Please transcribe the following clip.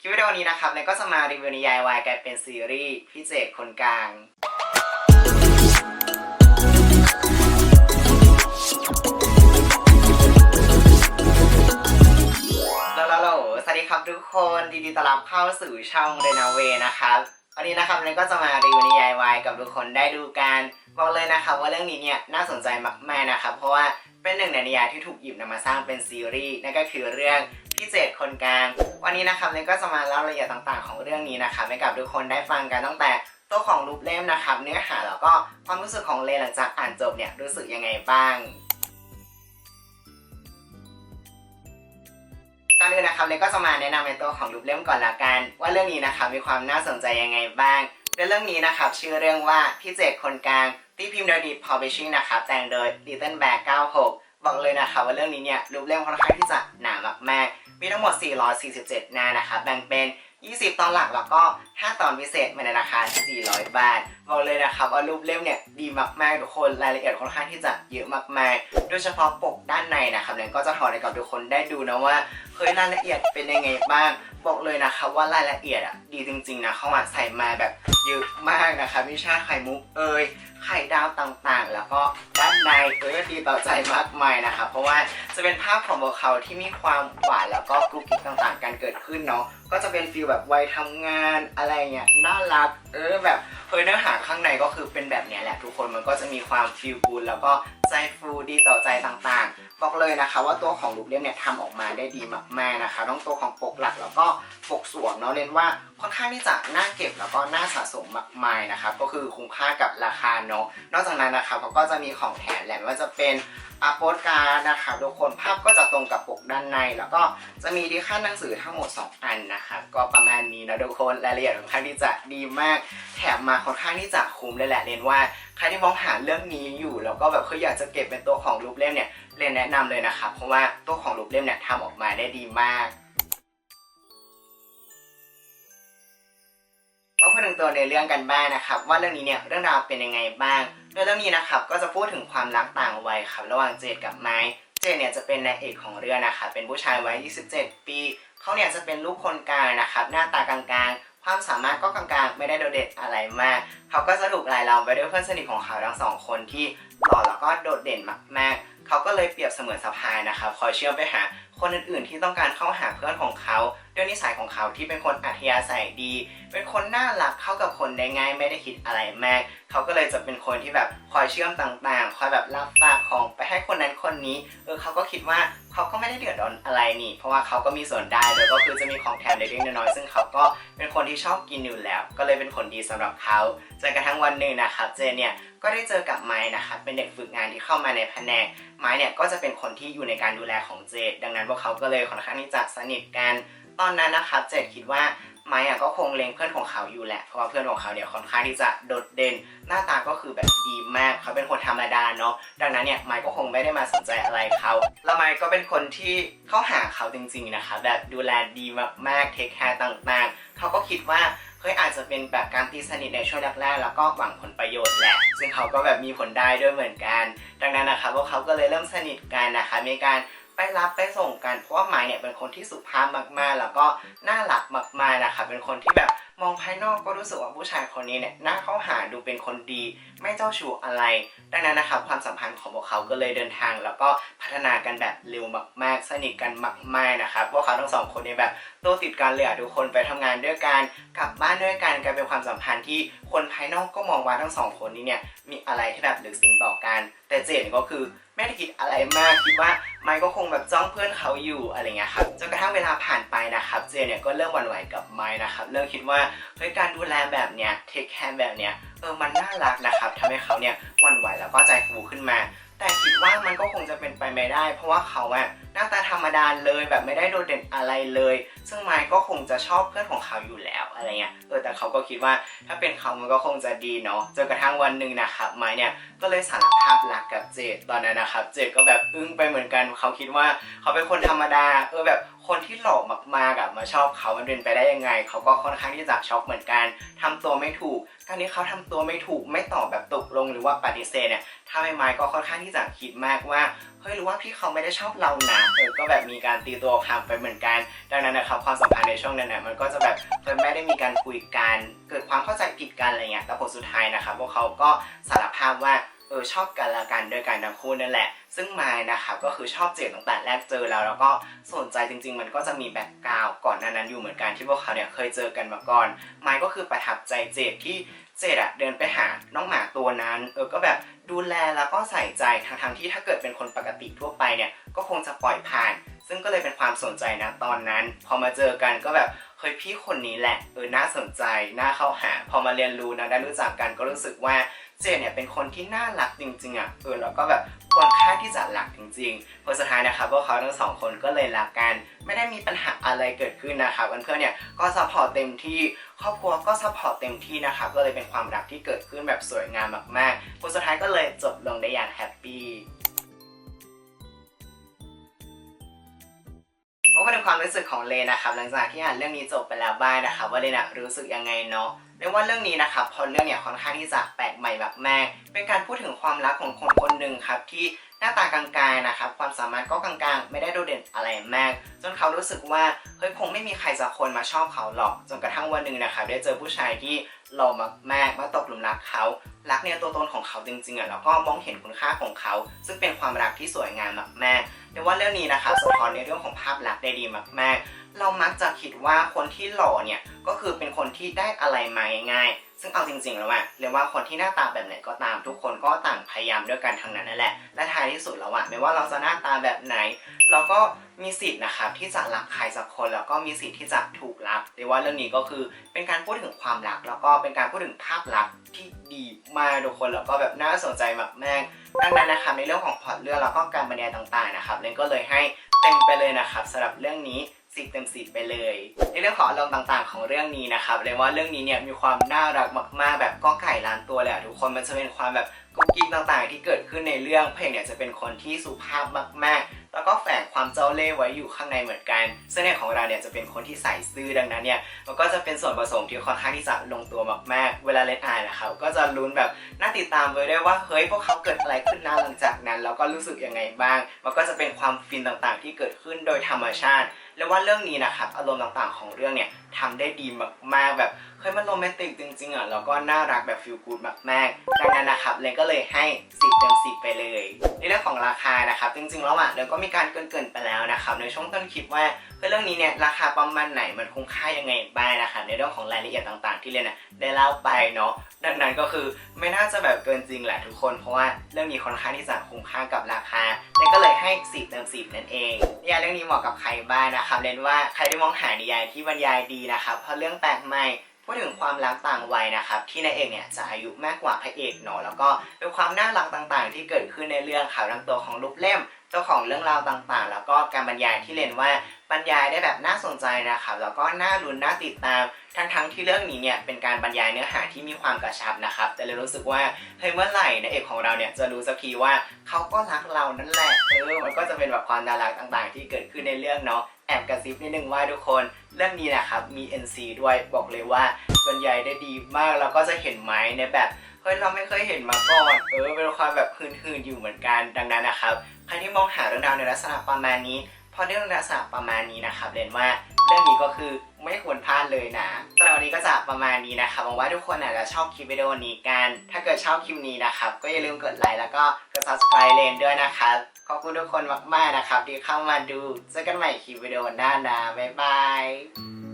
คลิปวิดีโอนี้นะครับเนยก็จะมารีวิวนิยายวายกลายเป็นซีรีส์พิเศษคนกลาง แล้วแล้วสวัสดีครับทุกคนดีดีต้อนรับเข้าสู่ช่องเรนาเวนะครับวันนี้นะครับเนยก็จะมารีวิวนิยายวายกับทุกคนได้ดูกันบอกเลยนะครับว่าเรื่องนี้เนี่ยน่าสนใจมากๆนะครับ เพราะว่าเป็นหนึ่งในนิยายที่ถูกหยิบนำมาสร้างเป็นซีรีส์นั่นก็คือเรื่อง พิเศษคนกลางวันนี้นะครับเนยก็จะมาเล่ารายละเอียดต่างๆ ของเรื่องนี้นะครับให้กับทุกคนได้ฟังกันตั้งแต่ตัวของรูปเล่มนะครับ เนื้อหาแล้วก็ความรู้สึกของเลหลังจากอ่านจบเนี่ยรู้สึกยังไงบ้างก่อนอื่นนะครับเลยก็จะมาแนะนำในตัวของรูปเล่มก่อนละกัน ว่าเรื่องนี้นะครับมีความน่าสนใจยังไงบ้างเรื่องนี้นะครับชื่อเรื่องว่าพี่เจตคนกลางตีพิมพ์โดยดีพอ b ิช i ิ g นะครับแต่งโดย Little Bear 96 บอกเลยนะครับว่าเรื่องนี้เนี่ยรูปเล่มค่อนข้างที่จะหนามากๆ มีทั้งหมด 447 หน้านะครับแบ่งเป็น 20 ตอนหลักแล้วก็ 5 ตอนพิเศษมาในราคา 400 บาท บอกเลยนะครับว่ารูปเล่มเนี่ยดีมากๆ ทุกคนรายละเอียดค่อนข้างที่จะเยอะมากๆ โดยเฉพาะปกด้านในนะครับเนี่ยก็จะถอดให้กับทุกคนได้ดูนะว่าเฮ้ยรายละเอียดเป็นยังไงบ้าง บอกเลยนะครับว่ารายละเอียดอะดีจริงๆนะเข้ามาใส่มาแบบ เยอะมากนะครับวิชาไข่มุกเอยไข่ดาวต่างๆ แล้วก็ด้านในเอ้ยก็ดีต่อใจมากมายนะครับเพราะว่าจะเป็นภาพของพวกเขาที่มีความหวานแล้วก็กรุ๊ปกิ๊กต่างๆ กันเกิดขึ้นเนาะก็จะเป็นฟีลแบบวัยทำงานอะไรเงี้ยน่ารักเออแบบเฮ้ยเนื้อหาข้างในก็คือเป็นแบบเนี้ยแหละทุกคนมันก็จะมีความฟีลกูดแล้วก็ใจฟูดีต่อใจต่างๆ บอกเลยนะคะ ว่าตัวของรูปเล่มเนี่ยทำออกมาได้ดีมากๆนะคะทั้งตัวของปกหลักแล้วก็ ปกสวมเนาะเน้นว่าค่อนข้างที่จะน่าเก็บแล้วก็น่าสะสมมากมายนะครับก็คือคุ้มค่ากับราคาเนาะนอกจากนั้นนะครับเขาก็จะมีของแถมแหละไม่ว่าจะเป็นอาโปสการ์นะคะทุกคนภาพก็จะตรงกับปกด้านใน แล้วก็จะมีที่ขั้นหนังสือทั้งหมด 2 อันนะครับก็ประมาณนี้นะทุกคนรายละเอียดค่อนข้างที่จะดีมาก แถมมาค่อนข้างที่จะคุ้มเลยแหละเรียนว่าใครที่มองหาเรื่องนี้อยู่ แล้วก็แบบคืออยากจะเก็บเป็นตัวของรูปเล่มเนี่ยเรียนแนะนำเลยนะครับเพราะว่าตัวของรูปเล่มเนี่ยทำออกมาได้ดีมาก มาพูดถึงตัวในเรื่องกันบ้างนะครับ ว่าเรื่องนี้เนี่ยเรื่องราวเป็นยังไงบ้างโดยเรื่องนี้นะครับก็จะพูดถึงความรักต่างวัยครับระหว่างเจดกับไม้ เจดเนี่ยจะเป็นนายเอกของเรื่องนะครับเป็นผู้ชายวัย 27 ปีเขาเนี่ยจะเป็นลูกคนกลางนะครับหน้าตากลางๆ ความสามารถก็กลางๆ ไม่ได้โดดเด่นอะไรมากเขาก็จะถูกรายล้อมไปด้วยเพื่อนสนิทของเขาทั้งสองคนที่หล่อแล้วก็โดดเด่นมากๆเขาก็เลยเปรียบเสมือนสะพายนะครับคอยเชื่อมไปหาคนอื่นๆที่ต้องการเข้าหาเพื่อนของเขา ด้วยนิสัยของเขาที่เป็นคนอัธยาศัยดี เป็นคนน่ารักเข้ากับคนได้ง่ายไม่ได้คิดอะไรมาก เขาก็เลยจะเป็นคนที่แบบคอยเชื่อมต่างๆ คอยแบบรับฝากของไปให้คนนั้นคนนี้ เออเขาก็คิดว่าเขาก็ไม่ได้เดือดร้อนอะไรนี่ เพราะว่าเขาก็มีส่วนได้แล้วก็คือจะมีของแถมเล็กๆน้อยๆซึ่งเขาก็เป็นคนที่ชอบกินอยู่แล้ว ก็เลยเป็นผลดีสำหรับเขาจนกระทั่งวันหนึ่งนะครับเจนเนี่ยก็ได้เจอกับไม้นะครับเป็นเด็กฝึกงานที่เข้ามาในแผนกไม้เนี่ยก็จะเป็นคนที่อยู่ในการดูแลของเจดดังนั้นพวกเขาก็เลยค่อนข้างที่จะสนิทกัน ตอนนั้นนะครับเจดคิดว่าไม้อะก็คงเล็งเพื่อนของเขาอยู่แหละ เพราะว่าเพื่อนของเขาเนี่ยค่อนข้างที่จะโดดเด่น หน้าตาก็คือแบบดีมาก เขาเป็นคนธรรมดาเนาะ ดังนั้นเนี่ยไม้ก็คงไม่ได้มาสนใจอะไรเขาแล้วไม้ก็เป็นคนที่เข้าหาเขาจริงๆนะคะ แบบดูแลดีมากๆ เทคแคร์ต่างๆ เขาก็คิดว่าเฮ้ยอาจจะเป็นแบบการตีสนิทในช่วงแรกๆแล้วก็หวังผลประโยชน์แหละ ซึ่งเขาก็แบบมีผลได้ด้วยเหมือนกัน ดังนั้นนะคะพวกเขาก็เลยเริ่มสนิทกันนะคะ มีการ ไปรับไปส่งกันเพราะว่าไม้เนี่ยเป็นคนที่สุภาพมากๆ แล้วก็น่ารักมากๆนะคะ เป็นคนที่แบบ มองภายนอกก็รู้สึกว่าผู้ชายคนนี้เนี่ยน่าเข้าหาดูเป็นคนดี ไม่เจ้าชู้อะไร ดังนั้นนะครับความสัมพันธ์ของพวกเขาก็เลยเดินทาง แล้วก็พัฒนากันแบบเร็วมากๆสนิทกันมากๆนะครับพวกเขาทั้งสองคนเนี่ยแบบตัวติดกันเลยอะทุกคนไปทำงานด้วยกันกลับบ้านด้วยกันกลายเป็นความสัมพันธ์ที่คนภายนอกก็มองว่าทั้งสองคนนี้เนี่ยมีอะไรที่แบบลึกซึ้งต่อกัน แต่เจนก็คือไม่ได้คิดอะไรมากคิดว่าไมค์ก็คงแบบจ้องเพื่อนเขาอยู่อะไรเงี้ยครับจนกระทั่งเวลาผ่านไปนะครับเจนเนี่ยก็เริ่มหวั่นไหวกับไมค์นะครับเริ่มคิดว่าเฮ้ยการดูแลแบบเนี้ยเทคแคร์แบบเนี้ยเออมันน่ารักนะครับทำให้เขาเนี่ยวันไหวแล้วก็ใจฟูขึ้นมา แต่คิดว่ามันก็คงจะเป็นไปไม่ได้ เพราะว่าเขาอะ น้าตาธรรมดาเลยแบบไม่ได้โดดเด่นอะไรเลย ซึ่งไมค์ก็คงจะชอบเพื่อนของเขาอยู่แล้วอะไรเงี้ยเออแต่เขาก็คิดว่าถ้าเป็นเขามันก็คงจะดีเนาะจนกระทั่งวันหนึ่งนะครับไมค์เนี่ยก็เลยสารภาพรักกับเจดตอนนั้นนะครับ เจดก็แบบอึ้งไปเหมือนกันเขาคิดว่าเขาเป็นคนธรรมดาเออแบบคนที่หล่อมากๆอะมาชอบเขามันเป็นไปได้ยังไง เขาก็ค่อนข้างที่จะช็อกเหมือนกันทำตัวไม่ถูกการที่เขาทำตัวไม่ถูกไม่ตอบแบบตกลงหรือว่าปฏิเสธเนี่ยทำให้ไมค์ก็ค่อนข้างที่จะคิดมากว่าเฮ้ยหรือว่าพี่เขาไม่ได้ชอบเรานะเออก็แบบมีการตีตัวห่างไปเหมือนกัน ดังนั้นนะครับความสัมพันธ์ในช่วงนั้นน่ะมันก็จะแบบเฮ้ยไม่ได้มีการคุยกันเกิดความเข้าใจผิดกันอะไรเงี้ยแต่ผลสุดท้ายนะครับพวกเขาก็สารภาพว่า เออชอบกันละกันด้วยการทั้งคู่นั่นแหละ ซึ่งมายนะคะก็คือชอบเจดตั้งแต่แรกเจอแล้ว แล้วก็สนใจจริง ๆ มันก็จะมีแบ็กกราวก่อนหน้านั้นอยู่เหมือนกันที่พวกเขาเนี่ยเคยเจอกันมาก่อนมายก็คือประทับใจเจดที่เจดอะเดินไปหาน้องหมาตัวนั้นเออก็แบบดูแลแล้วก็ใส่ใจทั้งๆที่ถ้าเกิดเป็นคนปกติทั่วไปเนี่ยก็คงจะปล่อยผ่าน ซึ่งก็เลยเป็นความสนใจนะตอนนั้น พอมาเจอกันก็แบบเฮ้ยพี่คนนี้แหละเออน่าสนใจน่าเข้าหา พอมาเรียนรู้นะได้รู้จักกันก็รู้สึกว่าเจนเนี่ยเป็นคนที่น่ารักจริงๆอะเออแล้วก็แบบควรค่าที่จะรักจริงๆผลสุดท้ายนะครับพวกเขาทั้งสองคนก็เลยรักกัน ไม่ได้มีปัญหาอะไรเกิดขึ้นนะครับเพื่อนๆเนี่ยก็ซัพพอร์ตเต็มที่ครอบครัวก็ซัพพอร์ตเต็มที่นะครับก็เลยเป็นความรักที่เกิดขึ้นแบบสวยงามมากๆผลสุดท้ายก็เลยจบลงได้อย่างแฮปปี้ ก็เป็นความรู้สึกของเลนะครับหลังจากที่อ่านเรื่องนี้จบไปแล้วบ้างนะครับว่าเลนะรู้สึกยังไงเนาะเรียกว่าเรื่องนี้นะครับพอเรื่องเนี่ยค่อนข้างที่จะแปลกใหม่แบบแม่เป็นการพูดถึงความรักของคนคนหนึ่งครับที่ หน้าตากลางๆนะครับความสามารถก็กลางๆ ไม่ได้โดดเด่นอะไรมาก จนเขารู้สึกว่าเฮ้ยคงไม่มีใครสักคนมาชอบเขาหรอก จนกระทั่งวันหนึ่งนะครับได้เจอผู้ชายที่หล่อมากๆมาตกหลุมรักเขารักในตัวตนของเขาจริงๆอะแล้วก็มองเห็นคุณค่าของเขา ซึ่งเป็นความรักที่สวยงามมากๆเรียกว่าเรื่องนี้นะคะสะท้อนในเรื่องของภาพลักษณ์ได้ดีมากๆ เรามักจะคิดว่าคนที่หล่อเนี่ยก็คือเป็นคนที่ได้อะไรมาง่ายๆ ซึ่งเอาจริงๆแล้วอะเรียกว่าคนที่หน้าตาแบบไหนก็ตาม ทุกคนก็ต่างพยายามด้วยกันทั้งนั้นนั่นแหละ และท้ายที่สุดแล้วอะไม่ว่าเราจะหน้าตาแบบไหน เราก็มีสิทธิ์นะครับที่จะรักใครสักคนแล้วก็มีสิทธิ์ที่จะถูกรักเรียกว่าเรื่องนี้ก็คือเป็นการพูดถึงความรัก แล้วก็เป็นการพูดถึงภาพลักษณ์ที่ดีมากทุกคนแล้วก็แบบน่าสนใจมากๆดังนั้นนะครับในเรื่องของพล็อตเรื่องแล้วก็การบรรยายต่างๆนะครับเลนก็เลยให้เต็มไปเลยนะครับสำหรับเรื่องนี้ สิบเต็มสิบไปเลยในเรื่องของอารมณ์ต่างๆ ของเรื่องนี้นะครับเรียกว่าเรื่องนี้เนี่ยมีความน่ารักมากๆ แบบก้องไก่ล้านตัวเลยอะทุกคนมันจะเป็นความแบบกุ๊กกิ๊กต่างๆ ที่เกิดขึ้นในเรื่องเพลงเนี่ยจะเป็นคนที่สุภาพมากๆ แล้วก็แฝงความเจ้าเล่ห์ไว้อยู่ข้างในเหมือนกันเสน่ห์ของเราเนี่ยจะเป็นคนที่ใส่ซื่อดังนั้นเนี่ยมันก็จะเป็นส่วนผสมที่ค่อนข้างที่จะลงตัวมากๆ เวลาเล่นอ่านนะครับก็จะลุ้นแบบน่าติดตามไว้ด้วยว่าเฮ้ยพวกเขาเกิดอะไรขึ้นนะหลังจากนั้น แล้วก็รู้สึกยังไงบ้าง มันก็จะเป็นความฟินต่างๆ ที่เกิดขึ้นโดยธรรมชาติ แล้วว่าเรื่องนี้นะครับอารมณ์ต่างๆ ของเรื่องเนี่ยทำได้ดีมากๆแบบ เฮ้ยมันโรแมนติกจริงๆอะแล้วก็น่ารักแบบฟิลกูดมากๆดังนั้นนะครับเลนก็เลยให้10เต็ม10ไปเลยในเรื่องของราคานะครับจริงๆแล้วอะเลนก็มีการเกินๆไปแล้วนะครับในช่วงต้นคลิปว่าเรื่องนี้เนี่ยราคาประมาณไหนมันคุ้มค่ายังไงบ้างนะครับในเรื่องของรายละเอียดต่างๆ ที่เลนอะได้เล่าไปเนาะดังนั้นก็คือไม่น่าจะแบบเกินจริงแหละทุกคน เพราะว่าเรื่องนี้ค่อนข้างที่จะคุ้มค่ากับราคาเลนก็เลยให้10เต็ม10นั่นเองนิยายเรื่องนี้เหมาะกับใครบ้างนะครับเลนว่าใครที่มองหานิยายที่บรรยายดีนะครับเพราะเรื่องแปลกใหม่ พูดถึงความรักต่างวัยนะครับที่นายเอกเนี่ยจะอายุมากกว่าพระเอกเนาะแล้วก็เป็นความน่ารักต่างๆ ที่เกิดขึ้นในเรื่องข่าวทั้งตัวของรูปเล่ม เจ้าของเรื่องราวต่างๆ แล้วก็การบรรยายที่เรียนว่าบรรยายได้แบบน่าสนใจนะครับแล้วก็น่าลุ้นน่าติดตาม ทั้งๆที่เรื่องนี้เนี่ยเป็นการบรรยายเนื้อหาที่มีความกระชับนะครับ แต่เลยรู้สึกว่าเฮ้ยเมื่อไหร่นายเอกของเราเนี่ยจะรู้สักทีว่าเขาก็รักเรานั่นแหละเออมันก็จะเป็นแบบความน่ารักต่างๆ ที่เกิดขึ้นในเรื่องเนาะแอบกระซิบนิดนึงว่าทุกคนเรื่องนี้นะครับมี NC ด้วยบอกเลยว่าบรรยายได้ดีมากแล้วก็จะเห็นไม้ในแบบเฮ้ยเราไม่เคยเห็นมาก่อนเออเป็นความแบบหืนๆอยู่เหมือนกันดังนั้นนะครับ ใครที่มองหาเรื่องราวในลักษณะประมาณนี้ พอเรื่องลักษณะประมาณนี้นะครับเรียนว่าเรื่องนี้ก็คือไม่ควรพลาดเลยนะสำหรับวันนี้ก็จะประมาณนี้นะครับหวังว่าทุกคนอาจจะชอบคลิปวิดีโอนี้กัน ถ้าเกิดชอบคลิปนี้นะครับ ก็อย่าลืมกดไลค์แล้วก็กด subscribe เลนด้วยนะครับ ขอบคุณทุกคนมากๆนะครับที่เข้ามาดู เจอกันใหม่คลิปวิดีโอหน้านะบ๊ายบาย